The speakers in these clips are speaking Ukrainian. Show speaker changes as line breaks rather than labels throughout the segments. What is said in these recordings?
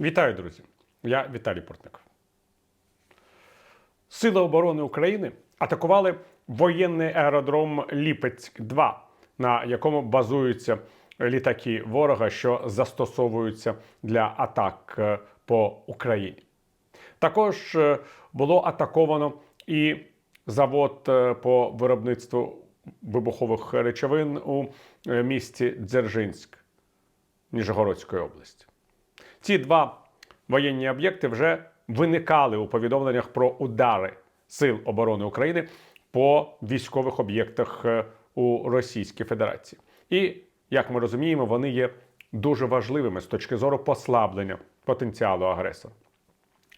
Вітаю, друзі! Я Віталій Портников. Сили оборони України атакували воєнний аеродром Ліпецьк-2, на якому базуються літаки ворога, що застосовуються для атак е, по Україні. Також е, було атаковано і завод е, по виробництву вибухових речовин у місті Дзержинськ Ніжегородської області. Ці два воєнні об'єкти вже виникали у повідомленнях про удари Сил оборони України по військових об'єктах е, у Російській Федерації. І, як ми розуміємо, вони є дуже важливими з точки зору послаблення потенціалу агресора.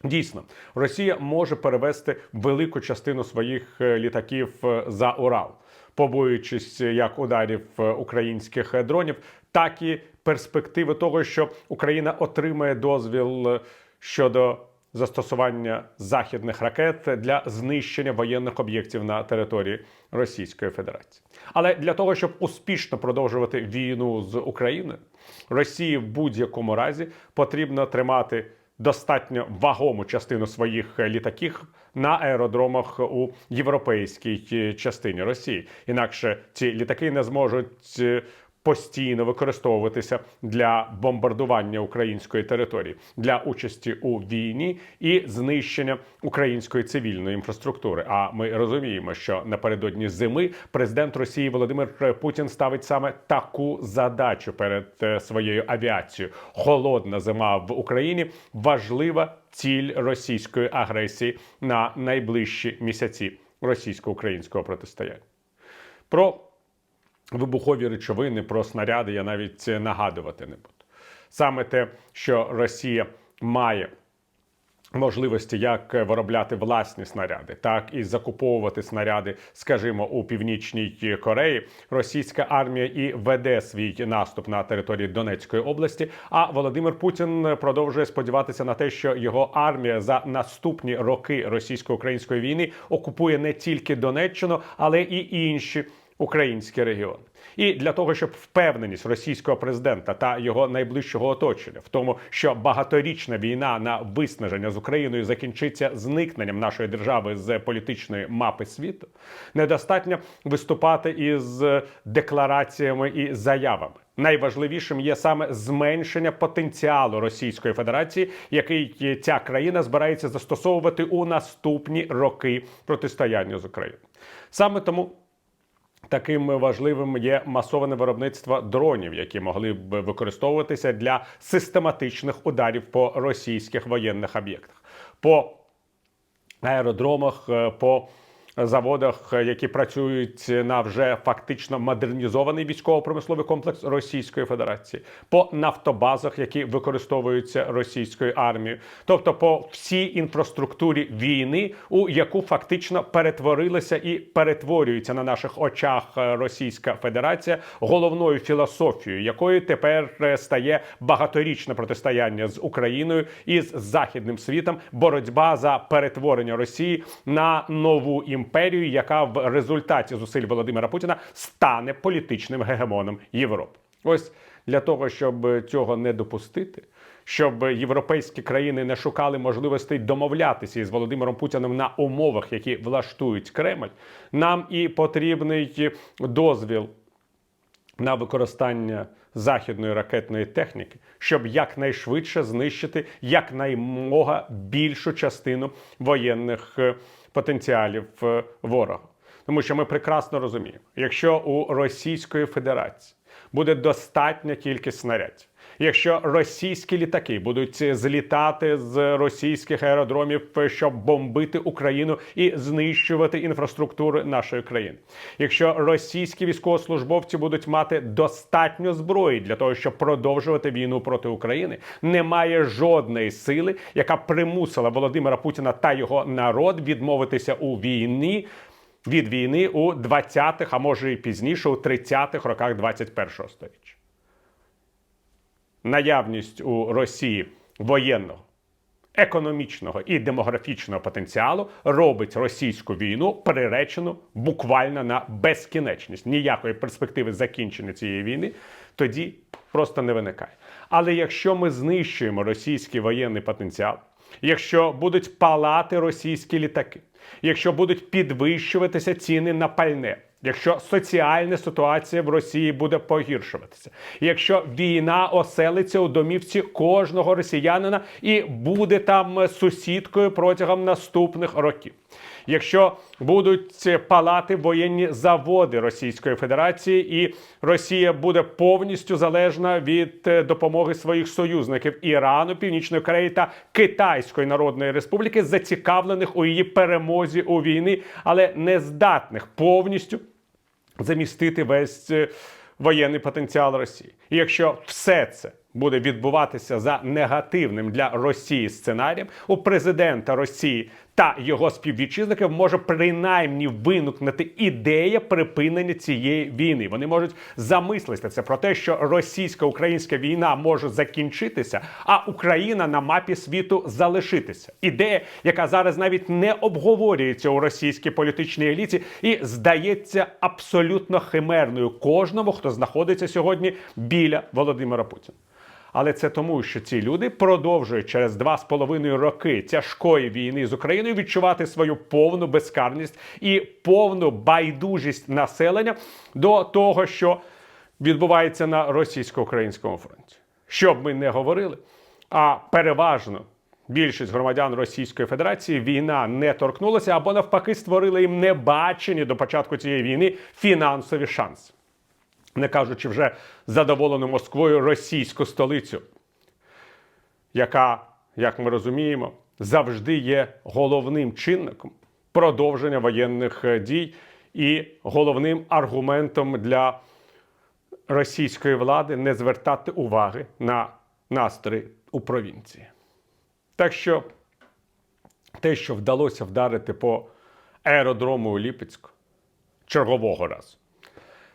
Дійсно, Росія може перевести велику частину своїх е, літаків е, за Урал, побоюючись як ударів українських дронів, так і перспективи того, що Україна отримає дозвіл е, щодо застосування західних ракет для знищення воєнних об'єктів на території Російської Федерації. Але для того, щоб успішно продовжувати війну з Україною, Росії в будь-якому разі потрібно тримати достатньо вагому частину своїх літаків на аеродромах у європейській е, частині Росії. Інакше ці літаки не зможуть е, постійно використовуватися для бомбардування української території для участі у війні і знищення української цивільної інфраструктури. А ми розуміємо, що напередодні зими президент Росії Володимир Путін ставить саме таку задачу перед е, своєю авіацією. Холодна зима в Україні важлива ціль російської агресії на найближчі місяці російсько-українського протистояння. Про вибухові речовини, про снаряди я навіть нагадувати не буду. Саме те, що Росія має можливості як виробляти власні снаряди, так і закуповувати снаряди, скажімо, у північній Кореї. Російська армія і веде свій наступ на території Донецької області. А Володимир Путін продовжує сподіватися на те, що його армія за наступні роки російсько-української війни окупує не тільки Донеччину, але і інші українські регіони. І для того, щоб впевненість російського президента та його найближчого оточення в тому, що багаторічна війна на виснаження з Україною закінчиться зникненням нашої держави з політичної мапи світу, недостатньо виступати із деклараціями і заявами. Найважливішим є саме зменшення потенціалу Російської Федерації, який ця країна збирається застосовувати у наступні роки протистояння з Україною. Саме тому. Таким важливим є масоване виробництво дронів, які могли б використовуватися для систематичних ударів по російських воєнних об'єктах, по аеродромах, е, по заводах, які працюють на вже фактично модернізований військово-промисловий комплекс Російської Федерації, по нафтобазах, які використовуються російською армією, тобто по всій інфраструктурі війни, у яку фактично перетворилася і перетворюється на наших очах Російська Федерація, головною філософією, якою тепер стає багаторічне протистояння з Україною і з західним світом, боротьба за перетворення Росії на нову імперію, яка в результаті зусиль Володимира Путіна стане політичним гегемоном Європи. Ось для того, щоб цього не допустити. Щоб європейські країни не шукали можливостей домовлятися із Володимиром Путіним на умовах, які влаштують Кремль, нам і потрібний дозвіл на використання західної ракетної техніки, щоб якнайшвидше знищити якнаймога більшу частину воєнних е, потенціалів ворога. Тому що ми прекрасно розуміємо, якщо у Російської Федерації буде достатня кількість снарядів, якщо російські літаки будуть злітати з російських аеродромів, щоб бомбити Україну і знищувати інфраструктуру нашої країни, якщо російські військовослужбовці будуть мати достатньо зброї для того, щоб продовжувати війну проти України, немає жодної сили, яка примусила Володимира Путіна та його народ відмовитися у війні. Від війни у 20-х, а може і пізніше, у 30-х роках 21-го століття наявність у Росії воєнного, економічного і демографічного потенціалу робить російську війну приречену буквально на безкінечність. Ніякої перспективи закінчення цієї війни тоді просто не виникає. Але якщо ми знищуємо російський воєнний потенціал, якщо будуть палати російські літаки, якщо будуть підвищуватися ціни на пальне, якщо соціальна ситуація в Росії буде погіршуватися, якщо війна оселиться у домівці кожного росіянина і буде там сусідкою протягом наступних років. Якщо будуть палати воєнні заводи Російської Федерації, і Росія буде повністю залежна від е, допомоги своїх союзників Ірану, Північної Кореї та Китайської Народної Республіки, зацікавлених у її перемозі у війні, але не здатних повністю замістити весь е, воєнний потенціал Росії. І якщо все це буде відбуватися за негативним для Росії сценарієм, у президента Росії та його співвітчизників може принаймні виникнути ідея припинення цієї війни. Вони можуть замислитися про те, що російсько-українська війна може закінчитися, а Україна на мапі світу залишитися. Ідея, яка зараз навіть не обговорюється у російській політичній еліті, і здається абсолютно химерною кожному, хто знаходиться сьогодні біля Володимира Путіна. Але це тому, що ці люди продовжують через два з половиною роки тяжкої війни з Україною відчувати свою повну безкарність і повну байдужість населення до того, що відбувається на російсько-українському фронті. Що б ми не говорили, а переважно більшість громадян Російської Федерації війна не торкнулася або навпаки створила їм небачені до початку цієї війни фінансові шанси не кажучи вже задоволену Москвою російську столицю, яка, як ми розуміємо, завжди є головним чинником продовження воєнних е, дій і головним аргументом для російської влади не звертати уваги на настрої у провінції. Так що те, що вдалося вдарити по аеродрому у Ліпецьку чергового разу,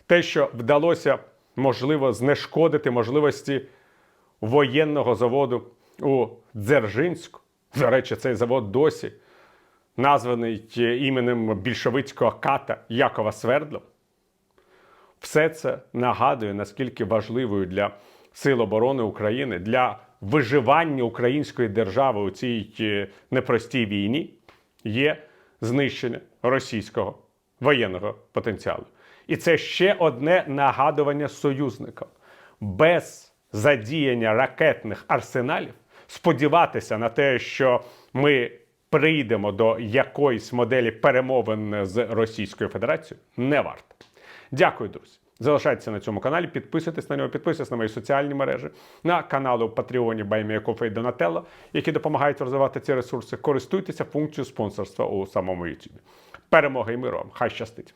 те, що вдалося можливо знешкодити можливості воєнного заводу у Дзержинську. До речі, цей завод досі названий іменем більшовицького ката Якова Свердла. Все це нагадує, наскільки важливою для Сил оборони України, для виживання української держави у цій е, непростій війні є знищення російського воєнного потенціалу. І це ще одне нагадування союзникам. Без задіяння ракетних арсеналів сподіватися на те, що ми прийдемо до якоїсь моделі перемовин з Російською Федерацією, не варто. Дякую, друзі. Залишайтеся на цьому каналі, підписуйтесь на нього, підписуйтесь на мої соціальні мережі, на канали у Патреоні Байміякофе і Донателло, які допомагають розвивати ці ресурси. Користуйтеся функцією спонсорства у самому YouTube. Перемоги і миру вам! Хай щастить!